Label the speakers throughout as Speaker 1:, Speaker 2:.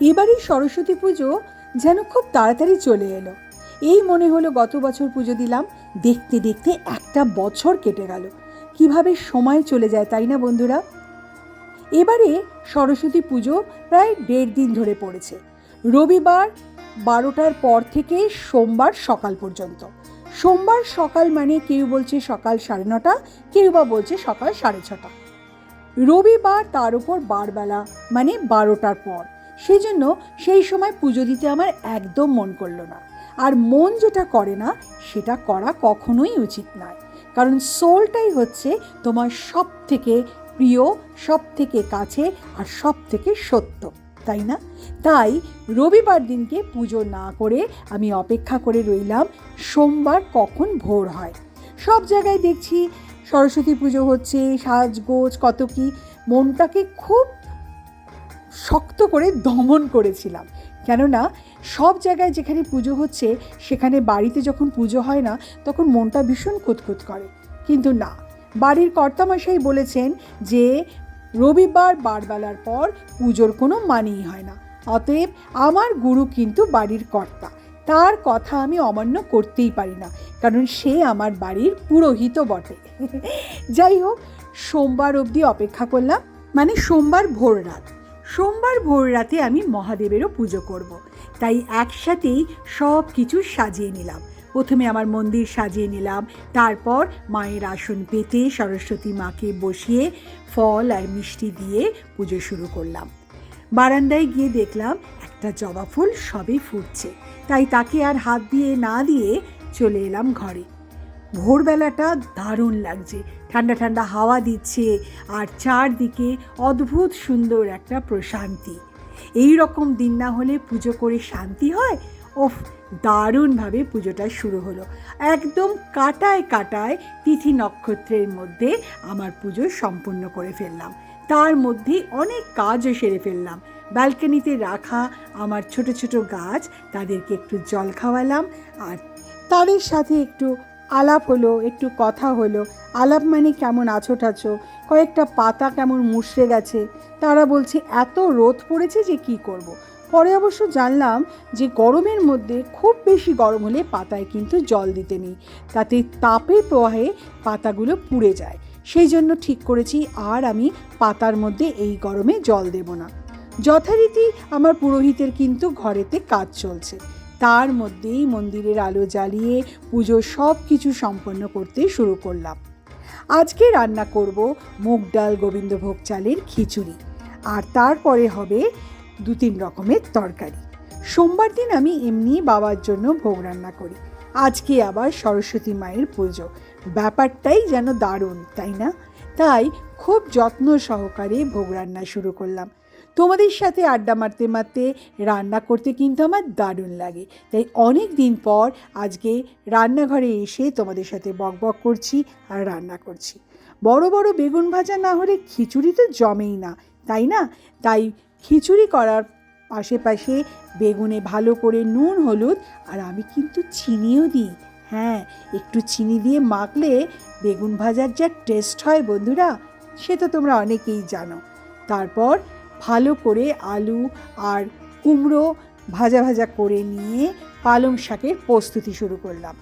Speaker 1: এবারই সরস্বতী পুজো যেন খুব তাড়াতাড়ি চলে এলো। এই মনে হলো গত বছর পুজো দিলাম, দেখতে দেখতে একটা বছর কেটে গেল। কীভাবে সময় চলে যায় তাই না বন্ধুরা? এবারে সরস্বতী পুজো প্রায় দেড় দিন ধরে পড়েছে। রবিবার বারোটার পর থেকে সোমবার সকাল পর্যন্ত। সোমবার সকাল মানে কেউ বলছে সকাল সাড়ে নটা, কেউ বা বলছে সকাল সাড়ে ছটা। রবিবার তার উপর বারবেলা মানে বারোটার পর। সেই জন্য সেই সময় পুজো দিতে আমার একদম মন করল না। আর মন যেটা করে না, সেটা করা কখনোই উচিত নয়। কারণ সোলটাই হচ্ছে তোমার সব থেকে প্রিয় সব থেকে কাছে আর সব থেকে সত্য, তাই না? তাই রবিবার দিনকে পুজো না করে আমি অপেক্ষা করে রইলাম, সোমবার কখন ভোর হয়। সব জায়গায় দেখছি সরস্বতী পুজো হচ্ছে, সাজগোজ, কত কি। মনটাকে খুব শক্ত করে দমন করেছিলাম। কেননা, সব জায়গায় যেখানে পুজো হচ্ছে, সেখানে বাড়িতে যখন পুজো হয় না, তখন মনটা ভীষণ খুঁতখুত করে। কিন্তু না, বাড়ির কর্তামশাই বলেছেন যে, রবিবার বারবেলার পর পুজোর কোনো মানেই হয় না। অতএব আমার গুরু কিন্তু বাড়ির কর্তা। তার কথা আমি অমান্য করতেই পারি না, কারণ সে আমার বাড়ির পুরোহিত বটে। যাই হোক, সোমবার অবধি অপেক্ষা করলাম মানে সোমবার ভোর রাত সোমবার ভোর রাতে আমি মহাদেবেরও পুজো করব। তাই একসাথেই সব কিছু সাজিয়ে নিলাম। প্রথমে আমার মন্দির সাজিয়ে নিলাম, তারপর মায়ের আসন পেতে সরস্বতী মাকে বসিয়ে ফল আর মিষ্টি দিয়ে পুজো শুরু করলাম। বারান্দায় গিয়ে দেখলাম একটা জবা ফুল সবে ফুটছে। তাই তাকে আর হাত দিয়ে না দিয়ে চলে এলাম ঘরে। ভোরবেলাটা দারুণ লাগছে। ঠান্ডা ঠান্ডা হাওয়া দিচ্ছে আর চারদিকে অদ্ভুত সুন্দর একটা প্রশান্তি। এই রকম দিন না হলে পুজো করে শান্তি হয়? ওফ, দারুণভাবে পুজোটা শুরু হলো। একদম কাটায় কাটায় তিথি নক্ষত্রের মধ্যে আমার পুজো সম্পূর্ণ করে ফেললাম। তার মধ্যে অনেক কাজও সেরে ফেললাম। ব্যালকনিতে রাখা আমার ছোট ছোট গাছ, তাদেরকে একটু জল খাওয়ালাম আর তাদের সাথে একটু আলাপ হলো, একটু কথা হলো। আলাপ মানে কেমন আছো টাছো কয়েকটা পাতা কেমন মুষড়ে গেছে। তারা বলছে, এত রোদ পড়েছে যে কি করব। পরে অবশ্য জানলাম যে গরমের মধ্যে খুব বেশি গরম হলে পাতায় কিন্তু জল দিতে নেই। তাতে তাপের প্রবাহে পাতাগুলো পুড়ে যায়। সেই জন্য ঠিক করেছি, আর আমি পাতার মধ্যে এই গরমে জল দেব না। যথারীতি আমার পুরোহিতের কিন্তু ঘরেতে কাজ চলছে। তার মধ্যেই মন্দিরের আলো জ্বালিয়ে পুজো সব কিছু সম্পন্ন করতে শুরু করলাম। আজকে রান্না করব মুগ ডাল গোবিন্দভোগ চালের খিচুড়ি। আর তারপরে হবে দু তিন রকমের তরকারি। সোমবার দিন আমি এমনি বাবার জন্য ভোগ রান্না করি। আজকে আবার সরস্বতী মায়ের পুজো। ব্যাপারটাই যেন দারুণ, তাই না? তাই খুব যত্ন সহকারে ভোগ রান্না শুরু করলাম। তোমাদের সাথে আড্ডা মারতে মারতে রান্না করতে কিন্তু আমার দারুণ লাগে। তাই অনেক দিন পর আজকে রান্নাঘরে এসে তোমাদের সাথে বকবক করছি আর রান্না করছি। বড় বড় বেগুন ভাজা না হলে খিচুড়ি তো জমেই না, তাই না? তাই খিচুড়ি করার আশেপাশে বেগুনে ভালো করে নুন, হলুদ আর আমি কিন্তু চিনিও দিই। হ্যাঁ একটু চিনি দিয়ে মাখলে বেগুন ভাজার যা টেস্ট হয় বন্ধুরা, সে তো তোমরা অনেকেই জানো। তারপর ভালো করে আলু আর কুমড়ো ভাজা ভাজা করে নিয়ে পালং শাকের প্রস্তুতি শুরু করলাম।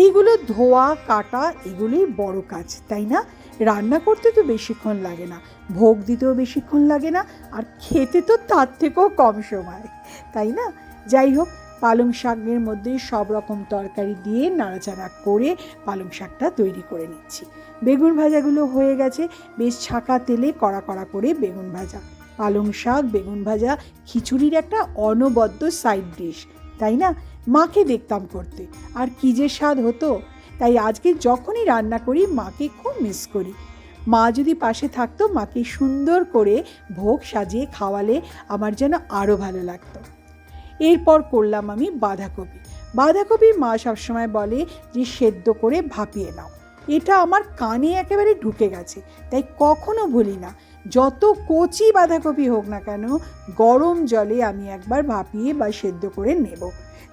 Speaker 1: এইগুলো ধোয়া, কাটা এগুলোই বড় কাজ, তাই না? রান্না করতে তো বেশিক্ষণ লাগে না, ভোগ দিতেও বেশিক্ষণ লাগে না, আর খেতে তো তার থেকেও কম সময়, তাই না? যাই হোক, পালং শাকের মধ্যে সব রকম তরকারি দিয়ে নাড়াচাড়া করে পালং শাকটা তৈরি করে নিচ্ছি। বেগুন ভাজাগুলো হয়ে গেছে, বেশ ছাকা তেলে কড়া কড়া করে বেগুন ভাজা। পালং শাক, বেগুন ভাজা, খিচুড়ির একটা অনবদ্য সাইড ডিশ তাই না? মাকে দেখতাম করতে। আর কী যে স্বাদ হতো। তাই আজকে যখনই রান্না করি, মাকে খুব মিস করি। মা যদি পাশে থাকতো, মাকে সুন্দর করে ভোগ সাজিয়ে খাওয়ালে আমার যেন আরও ভালো লাগতো। এরপর করলাম আমি বাঁধাকপি। বাঁধাকপি মা সবসময় বলে যে, সেদ্ধ করে ভাপিয়ে নাও। এটা আমার কানে একেবারে ঢুকে গেছে। তাই কখনো ভুলি না। যত কচি বাঁধাকপি হোক না কেন, গরম জলে আমি একবার ভাপিয়ে বা সেদ্ধ করে নেব।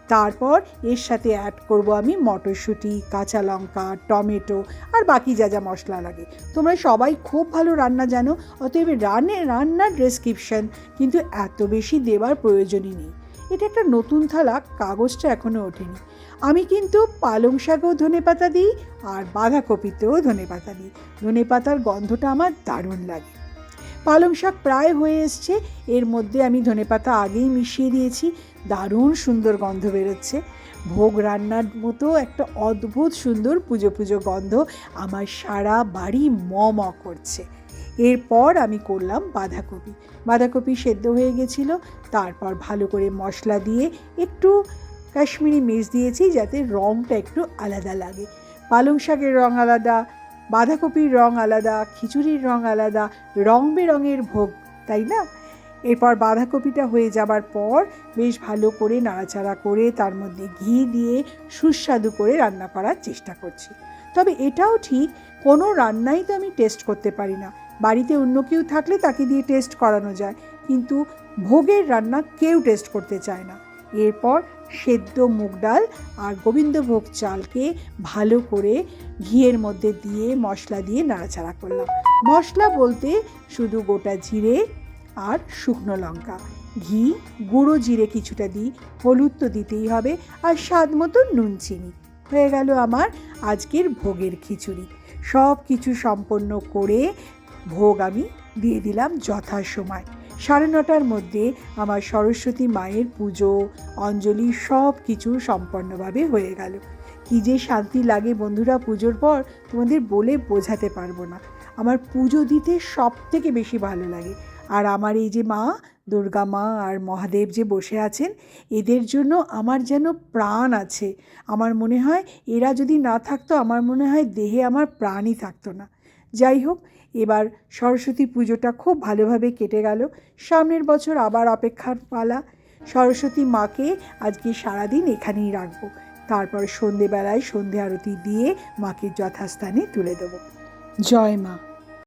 Speaker 1: তারপর এর সাথে অ্যাড করব আমি মটরশুঁটি, কাঁচা লঙ্কা, টমেটো আর বাকি যা যা মশলা লাগে। তোমরা সবাই খুব ভালো রান্না জানো, অতএব রান্নে, রান্নার ডেসক্রিপশন কিন্তু এত বেশি দেওয়ার প্রয়োজনই নেই। এটা একটা নতুন থালা, কাগজটা এখনও ওঠেনি। আমি কিন্তু পালং শাকেও ধনে পাতা দিই আর বাঁধাকপিতেও ধনে পাতা দিই। ধনে পাতার গন্ধটা আমার দারুণ লাগে। পালং শাক প্রায় হয়ে এসছে। এর মধ্যে আমি ধনে পাতা আগেই মিশিয়ে দিয়েছি। দারুণ সুন্দর গন্ধ বেরোচ্ছে। ভোগ রান্নার মতো একটা অদ্ভুত সুন্দর পুজো পুজো গন্ধ আমার সারা বাড়ি ম ম করছে। এরপর আমি করলাম বাঁধাকপি। বাঁধাকপি সেদ্ধ হয়ে গেছিল। তারপর ভালো করে মশলা দিয়ে একটু কাশ্মীরি মির্চ দিয়েছি যাতে রঙটা একটু আলাদা লাগে। পালং শাকের রঙ আলাদা বাঁধাকপির রং আলাদা, খিচুড়ির রঙ আলাদা রং বেরঙের ভোগ, তাই না? এরপর বাঁধাকপিটা হয়ে যাবার পর বেশ ভালো করে নাড়াচাড়া করে তার মধ্যে ঘি দিয়ে সুস্বাদু করে রান্না করার চেষ্টা করছি। তবে এটাও ঠিক, কোনো রান্নাই তো আমি টেস্ট করতে পারি না। বাড়িতে অন্য কেউ থাকলে তাকে দিয়ে টেস্ট করানো যায়, কিন্তু ভোগের রান্না কেউ টেস্ট করতে চায় না। এরপর সেদ্ধ মুগ ডাল আর গোবিন্দভোগ চালকে ভালো করে ঘিয়ের মধ্যে দিয়ে মশলা দিয়ে নাড়াচাড়া করলাম। মশলা বলতে শুধু গোটা জিরে আর শুকনো লঙ্কা। ঘি, গুঁড়ো জিরে কিছুটা দিই, হলুদ তো দিতেই হবে আর স্বাদ মতো নুন, চিনি। হয়ে গেল আমার আজকের ভোগের খিচুড়ি। সব কিছু সম্পন্ন করে ভোগ আমি দিয়ে দিলাম যথাসময়। সাড়ে নটার মধ্যে আমার সরস্বতী মায়ের পুজো, অঞ্জলি সব কিছু সম্পন্নভাবে হয়ে গেল। কী যে শান্তি লাগে বন্ধুরা পুজোর পর, তোমাদের বলে বোঝাতে পারব না। আমার পুজো দিতে সব থেকে বেশি ভালো লাগে। আর আমার এই যে মা, দুর্গা মা আর মহাদেব যে বসে আছেন, এদের জন্য আমার যেন প্রাণ আছে। আমার মনে হয় এরা যদি না থাকতো, আমার মনে হয় দেহে আমার প্রাণই থাকতো না। যাই হোক এবার সরস্বতী পুজোটা খুব ভালোভাবে কেটে গেল। সামনের বছর আবার অপেক্ষার পালা। সরস্বতী মাকে আজকে সারাদিন এখানেই রাখব। তারপর সন্ধেবেলায় সন্ধে আরতি দিয়ে মাকে যথাস্থানে তুলে দেবো। জয় মা।